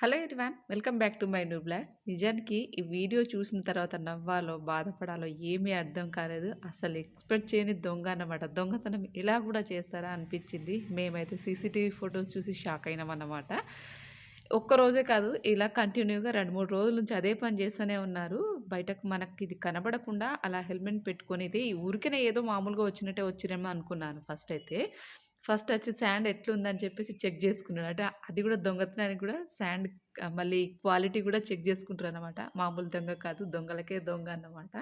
Hello everyone welcome back to my new blog. నిజానికి ఈ video చూసిన తర్వాత నవ్వాలో బాధపడాలో ఏమీ అర్థం కాలేదు. అసలు ఎక్స్పెక్ట్ చేయని దొంగ అన్నమాట. దొంగతనం ఇలా కూడా చేస్తారా అనిపించింది. మేమైతే సీసీటీవీ ఫొటోస్ చూసి షాక్ అయినాం అన్నమాట. ఒక్కరోజే కాదు ఇలా కంటిన్యూగా రెండు మూడు రోజుల నుంచి అదే పని చేస్తూనే ఉన్నారు. బయటకు మనకి ఇది కనబడకుండా అలా హెల్మెట్ పెట్టుకొని ఈ ఊరికనే ఏదో మామూలుగా వచ్చినట్టే వచ్చిరేమో అనుకున్నాను ఫస్ట్ అయితే. ఫస్ట్ వచ్చి శాండ్ ఎట్లుందని చెప్పేసి చెక్ చేసుకున్నాడు. అంటే అది కూడా దొంగతనానికి కూడా శాండ్ మళ్ళీ క్వాలిటీ కూడా చెక్ చేసుకుంటారు అనమాట మామూలు దొంగ కాదు దొంగలకే దొంగ అన్నమాట.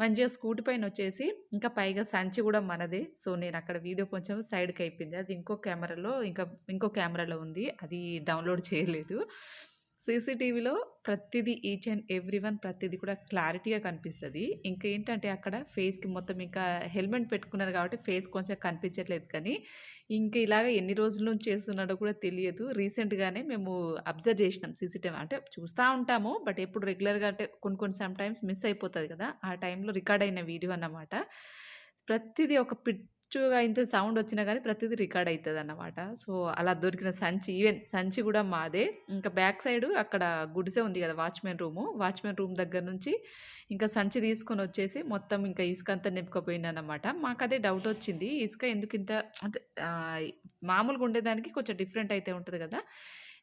మంచిగా స్కూటీ పైన వచ్చేసి ఇంకా పైగా సంచి కూడా మనదే. సో నేను అక్కడ వీడియో కొంచెం సైడ్కి అయిపోయింది. అది ఇంకో కెమెరాలో ఇంకా ఇంకో కెమెరాలో ఉంది. అది డౌన్లోడ్ చేయలేదు. సీసీటీవీలో ప్రతిదీ ఈచ్ అండ్ ఎవ్రీ వన్ ప్రతిదీ కూడా క్లారిటీగా కనిపిస్తుంది. ఇంకా ఏంటంటే అక్కడ ఫేస్కి మొత్తం ఇంకా హెల్మెట్ పెట్టుకున్నారు కాబట్టి ఫేస్ కొంచెం కనిపించట్లేదు కానీ ఇంకా ఇలాగ ఎన్ని రోజుల నుంచి చేస్తున్నాడో కూడా తెలియదు. రీసెంట్గానే మేము అబ్జర్వ్ చేసినాం సీసీటీవీ అంటే చూస్తూ ఉంటాము బట్ ఎప్పుడు రెగ్యులర్గా అంటే కొన్ని కొన్ని సమ్ టైమ్స్ మిస్ అయిపోతుంది కదా ఆ టైంలో రికార్డ్ అయిన వీడియో అన్నమాట. ప్రతిదీ ఒక పిట్ చుగా ఇంత సౌండ్ వచ్చినా కానీ ప్రతిదీ రికార్డ్ అవుతుంది అన్నమాట సో అలా దొరికిన సంచి ఈవెన్ సంచి కూడా మాదే. ఇంకా బ్యాక్ సైడ్ అక్కడ గుడిసె ఉంది కదా వాచ్మెన్ రూము. వాచ్మెన్ రూమ్ దగ్గర నుంచి ఇంకా సంచి తీసుకొని వచ్చేసి మొత్తం ఇంకా ఇసుక అంతా నింపుకపోయింది అనమాట మాకు అదే డౌట్ వచ్చింది. ఇసుక ఎందుకు ఇంత అంటే మామూలుగా ఉండేదానికి కొంచెం డిఫరెంట్ అయితే ఉంటుంది కదా.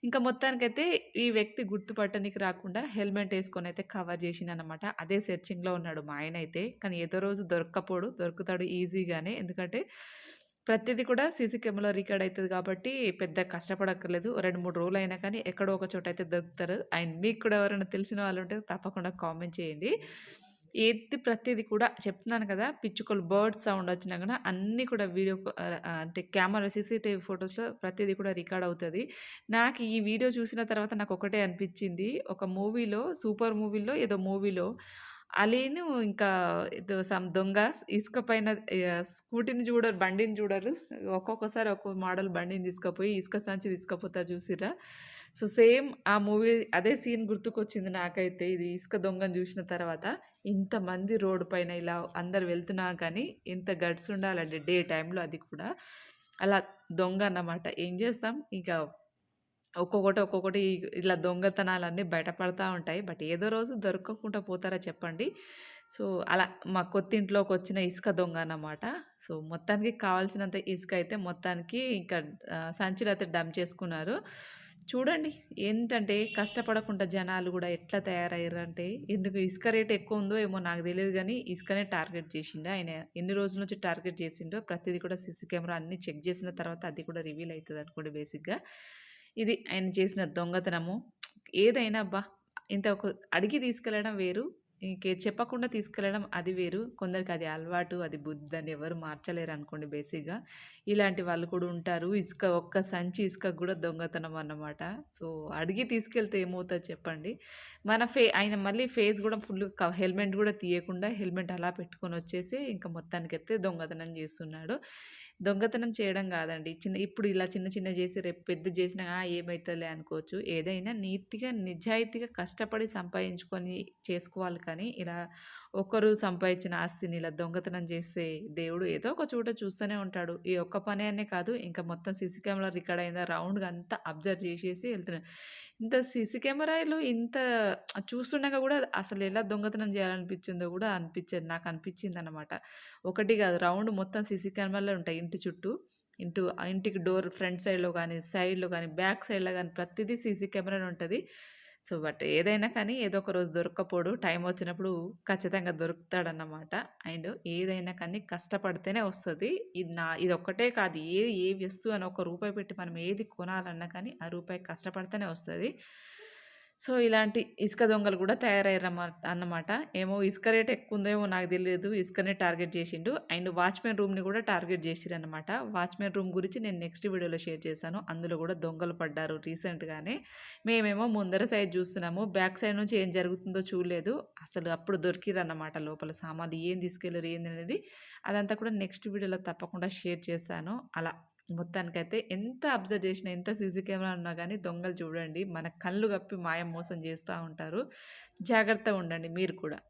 ఇంకా మొత్తానికైతే ఈ వ్యక్తి గుర్తుపట్టనికి రాకుండా హెల్మెట్ వేసుకొని అయితే కవర్ అనమాట అదే సెర్చింగ్లో ఉన్నాడు మా ఆయన అయితే కానీ ఏదో రోజు దొరక్కపోడు దొరుకుతాడు ఈజీగానే. ఎందుకంటే ప్రతిదీ కూడా సీసీ కెమెరా రికార్డ్ అవుతుంది కాబట్టి పెద్ద కష్టపడక్కర్లేదు. రెండు మూడు రోజులు అయినా కానీ ఎక్కడో ఒక చోట అయితే దొరుకుతారు. అండ్ మీకు కూడా ఎవరైనా తెలిసిన వాళ్ళు ఉంటే తప్పకుండా కామెంట్ చేయండి. ఏది ప్రతిదీ కూడా చెప్తున్నాను కదా పిచ్చుకలు బర్డ్ సౌండ్ వచ్చినా కూడా అన్నీ కూడా వీడియో అంటే కెమెరా సీసీటీవీ ఫొటోస్లో ప్రతిదీ కూడా రికార్డ్ అవుతుంది. నాకు ఈ వీడియో చూసిన తర్వాత నాకు ఒకటే అనిపించింది. ఒక మూవీలో సూపర్ మూవీలో ఏదో మూవీలో అలీను ఇంకా ఏదో సమ్ దొంగ ఇసుక పైన స్కూటీని చూడరు బండిని చూడరు. ఒక్కొక్కసారి ఒక్కొక్క మోడల్ బండిని తీసుకుపోయి ఇసుక సంచి తీసుకుపోతా చూసిరా సో సేమ్ ఆ మూవీ అదే సీన్ గుర్తుకొచ్చింది నాకైతే. ఇది ఇసుక దొంగను చూసిన తర్వాత ఇంతమంది రోడ్డు పైన ఇలా అందరు వెళ్తున్నా కానీ ఇంత గడ్స్ ఉండాలండి డే టైంలో అది కూడా అలా దొంగ అన్నమాట. ఏం చేస్తాం? ఇక ఒక్కొక్కటి ఒక్కొక్కటి ఇలా దొంగతనాలన్నీ బయటపడతా ఉంటాయి. బట్ ఏదో రోజు దొరకకుండా పోతారా చెప్పండి. సో అలా మా కొత్తింట్లోకి వచ్చిన ఇసుక దొంగ అన్నమాట. సో మొత్తానికి కావాల్సినంత ఇసుక అయితే మొత్తానికి ఇంకా సంచిలో అయితే డంప్ చేసుకున్నారు. చూడండి ఏంటంటే కష్టపడకుండా జనాలు కూడా ఎట్లా తయారయ్యారంటే ఎందుకు ఇసుక రేట్ ఎక్కువ ఉందో ఏమో నాకు తెలియదు కానీ ఇసుకనే టార్గెట్ చేసిండు. ఆయన ఎన్ని రోజుల నుంచి టార్గెట్ చేసిండో ప్రతిదీ కూడా సీసీ కెమెరా అన్ని చెక్ చేసిన తర్వాత అది కూడా రివీల్ అవుతుంది అనుకోండి బేసిక్గా. ఇది ఆయన చేసిన దొంగతనము. ఏదైనా బా ఇంత ఒక అడిగి తీసుకెళ్ళడం వేరు. ఇంకే చెప్పకుండా తీసుకెళ్ళడం అది వేరు. కొందరికి అది అలవాటు అది బుద్ధి అని ఎవరు మార్చలేరు అనుకోండి బేసిక్గా ఇలాంటి వాళ్ళు కూడా ఉంటారు. ఇసుక ఒక్క సంచి ఇసుక కూడా దొంగతనం అన్నమాట. సో అడిగి తీసుకెళ్తే ఏమవుతుంది చెప్పండి. మన ఫే ఆయన మళ్ళీ ఫేస్ కూడా ఫుల్ హెల్మెట్ కూడా తీయకుండా హెల్మెట్ అలా పెట్టుకొని వచ్చేసి ఇంకా మొత్తానికి అయితే దొంగతనం చేస్తున్నాడు. దొంగతనం చేయడం కాదండి. చిన్న ఇప్పుడు ఇలా చిన్న చిన్న చేసి రేపు పెద్ద చేసినా ఏమవుతుందిలే అనుకోవచ్చు. ఏదైనా నీతిగా నిజాయితీగా కష్టపడి సంపాదించుకొని చేసుకోవాలి కానీ ఇలా ఒకరు సంపాదించిన ఆస్తిని ఇలా దొంగతనం చేస్తే దేవుడు ఏదో ఒక చోట చూస్తూనే ఉంటాడు. ఈ ఒక్క పని అనే కాదు ఇంకా మొత్తం సీసీ కెమెరా రికార్డ్ అయిందా రౌండ్గా అంతా అబ్జర్వ్ చేసేసి వెళ్తున్నాడు. ఇంత సీసీ కెమెరాలు ఇంత చూస్తుండగా కూడా అసలు ఎలా దొంగతనం చేయాలనిపించిందో కూడా అనిపించేది నాకు అనిపించింది అనమాట ఒకటి కాదు రౌండ్ మొత్తం సీసీ కెమెరాలే ఉంటాయి ఇంటి చుట్టూ. ఇంటూ ఇంటికి డోర్ ఫ్రంట్ సైడ్లో కానీ సైడ్లో కానీ బ్యాక్ సైడ్లో కానీ ప్రతిదీ సీసీ కెమెరా ఉంటుంది. సో బట్ ఏదైనా కానీ ఏదో ఒక రోజు దొరక్కపోడు. టైం వచ్చినప్పుడు ఖచ్చితంగా దొరుకుతాడన్నమాట. అండ్ ఏదైనా కానీ కష్టపడితేనే వస్తుంది. ఇది నా ఇది ఒక్కటే కాదు. ఏ ఏ వస్తువు అని ఒక రూపాయి పెట్టి మనం ఏది కొనాలన్నా కానీ ఆ రూపాయి కష్టపడితేనే వస్తుంది. సో ఇలాంటి ఇసుక దొంగలు కూడా తయారయ్యారన్నమాట అన్నమాట. ఏమో ఇసుక రేట్ ఎక్కువ ఉందేమో నాకు తెలియదు ఇసుకనే టార్గెట్ చేసిండు. అండ్ వాచ్మెన్ రూమ్ని కూడా టార్గెట్ చేసిరన్నమాట. వాచ్మెన్ రూమ్ గురించి నేను నెక్స్ట్ వీడియోలో షేర్ చేశాను. అందులో కూడా దొంగలు పడ్డారు రీసెంట్గానే. మేమేమో ముందర సైడ్ చూస్తున్నాము. బ్యాక్ సైడ్ నుంచి ఏం జరుగుతుందో చూడలేదు. అసలు అప్పుడు దొరికిరన్నమాట లోపల సామాన్లు. ఏం తీసుకెళ్ళరు ఏంది అనేది. అదంతా కూడా నెక్స్ట్ వీడియోలో తప్పకుండా షేర్ చేశాను అలా మొత్తానికైతే ఎంత అబ్జర్వ్ చేసినా ఎంత సీసీ కెమెరా ఉన్నా కానీ దొంగలు చూడండి. మన కళ్ళు కప్పి మాయం మోసం చేస్తూ ఉంటారు. జాగ్రత్తగా ఉండండి మీరు కూడా.